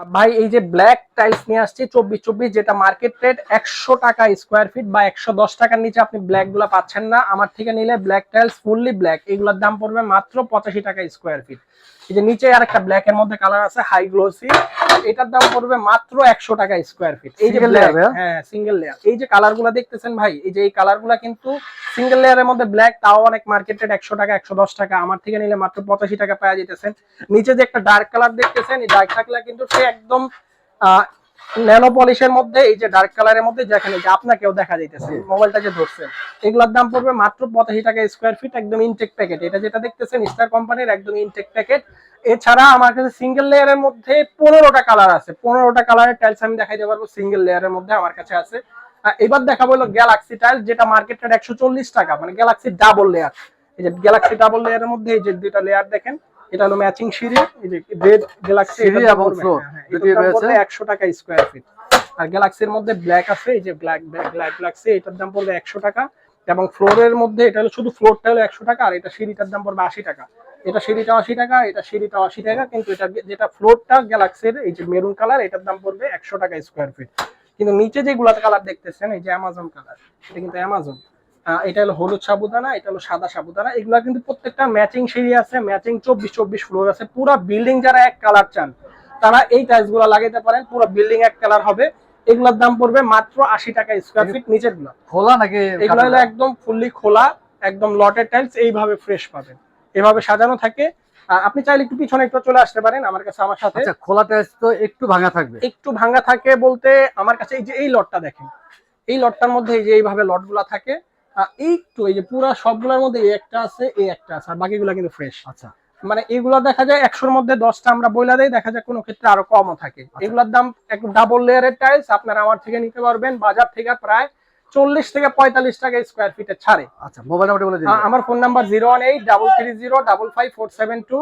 ভাই, এই যে ব্ল্যাক টাইলস নিয়ে আসছি, চব্বিশ চব্বিশ, যেটা মার্কেট রেট একশো টাকা স্কোয়ার ফিট বা একশো দশ টাকার নিচে আপনি ব্ল্যাকগুলা পাচ্ছেন না। আমার থেকে নিলে ব্ল্যাক টাইলস ফুললি ব্ল্যাক এগুলোর দাম পড়বে মাত্র পঁচাশি টাকা স্কোয়ার ফিট এই যে নিচে আর একটা ব্ল্যাক এর মধ্যে কালার আছে হাই গ্লোসি এটার দাম পড়বে মাত্র একশো টাকা স্কোয়ার ফিট এই যে হ্যাঁ? সিঙ্গেল লেয়ার এই যে কালারগুলা দেখতেছেন ভাই এই যে এই কালারগুলা কিন্তু সিঙ্গেল লেয়ারের মধ্যে ব্ল্যাক তাও অনেক মার্কেট রেট একশো টাকা একশো দশ টাকা আমার থেকে নিলে মাত্র পঁচাশি টাকা পাওয়া যেতেছেন। নিচে যে একটা ডার্ক কালার দেখতেছেন এই ডার্ক কালার কিন্তু সে একদম ন্যানো পলিশের মধ্যে এই যে ডার্ক কালারের মধ্যে যেখানে যে আপনাকেও দেখা যাইতেছে মোবাইলটা যে ধরছেন এগুলোর দাম পড়বে মাত্র পঁচাশি টাকা স্কোয়ার ফিট একদম ইনটেক প্যাকেট এটা যেটা দেখতেছেন স্টার কোম্পানির একদম ইনটেক প্যাকেট এছাড়া আমার কাছে সিঙ্গেল লেয়ারের মধ্যে পনেরোটা কালার আছে। পনেরোটা কালারের টাইলস আমি দেখাইতে পারব সিঙ্গেল লেয়ারের মধ্যে আমার কাছে আছে। এবার দেখাবো হলো গ্যালাক্সি টাইলস যেটা মার্কেট রেট একশো চল্লিশ টাকা মানে গ্যালাক্সি ডাবল লেয়ার এই যে গ্যালাক্সি ডাবল লেয়ারের মধ্যে এই যে দুইটা লেয়ার দেখেন এটা হলো ম্যাচিং সিঁড়ি এই যে রেড গ্যালাক্সি সিঁড়ি এবং floor দুটোই রয়েছে। একশো টাকা স্কোয়ার ফিট আর গ্যালাক্সির মধ্যে ব্ল্যাক আছে এই যে ব্ল্যাক ব্ল্যাক গ্যালাক্সি এটার দাম পড়বে একশো টাকা। এবং ফ্লোরের মধ্যে এটা হলো শুধু ফ্লোরটা হলো একশো টাকা আর এটা সিঁড়িটার দাম পড়বে আশি টাকা। এটা সিঁড়িটা আশি টাকা এটা সিঁড়িটা আশি টাকা কিন্তু এটা যেটা ফ্লোরটা গ্যালাক্সির এই যে মেরুন কালার এটার দাম পড়বে একশো টাকা স্কোয়ার ফিট কিন্তু নিচে যে যেগুলো কালার দেখতেছেন এই যে অ্যামাজন কালার এটা কিন্তু অ্যামাজন এটা হলো হলুদ সাবুদানা এটা হলো সাদা সাবুদানা। এগুলা কিন্তু প্রত্যেকটা ম্যাচিং সিঁড়ি আছে ম্যাচিং চব্বিশ চব্বিশ ফ্লোর আছে। পুরো বিল্ডিং যারা এক কালার চান তারা এই টাইলসগুলো লাগাইতে পারেন। পুরো বিল্ডিং এক কালার হবে। এগুলোর দাম পড়বে মাত্র আশি টাকা স্কোয়ার ফিট নিচেরগুলো। খোলা নাকি এগুলো হলো একদম ফুললি খোলা একদম লটের টাইলস এইভাবে ফ্রেশ পাবেন। এভাবে সাজানো থাকে। আপনি চাইলে একটু পিছনে একটু চলে আসতে পারেন আমার কাছে আমার সাথে। আচ্ছা খোলা টাইলস তো একটু ভাঙা থাকবে। একটু ভাঙা থাকে বলতে আমার কাছে এই যে এই লটটা দেখেন। এই লটটার মধ্যে এই যে এইভাবে লটগুলা থাকে একটু এই যে পুরা সবগুলোর মধ্যে এই একটা আছে এই একটা আছে আর বাকিগুলো কিন্তু ফ্রেশ আচ্ছা। মানে এগুলো দেখা যায় একশোর মধ্যে দশটা আমরা বইলা দেই দেখা যায় কোনো ক্ষেত্রে আরও কমও থাকে। এগুলোর দাম একটু ডাবল লেয়ারের টাইলস আপনারা আমার থেকে নিতে পারবেন। বাজার থেকে প্রায় চল্লিশ থেকে পঁয়তাল্লিশ টাকা স্কোয়ার ফিটে ছাড়ে। আচ্ছা মোবাইল নাম্বারটা বলে দিন। আমার phone number zero one eight double three zero double five four seven two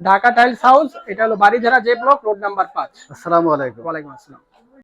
Dhaka tiles house এটা হলো Baridhara J block road number পাঁচ। আসসালামু আলাইকুম। ওয়ালাইকুম আসসালাম।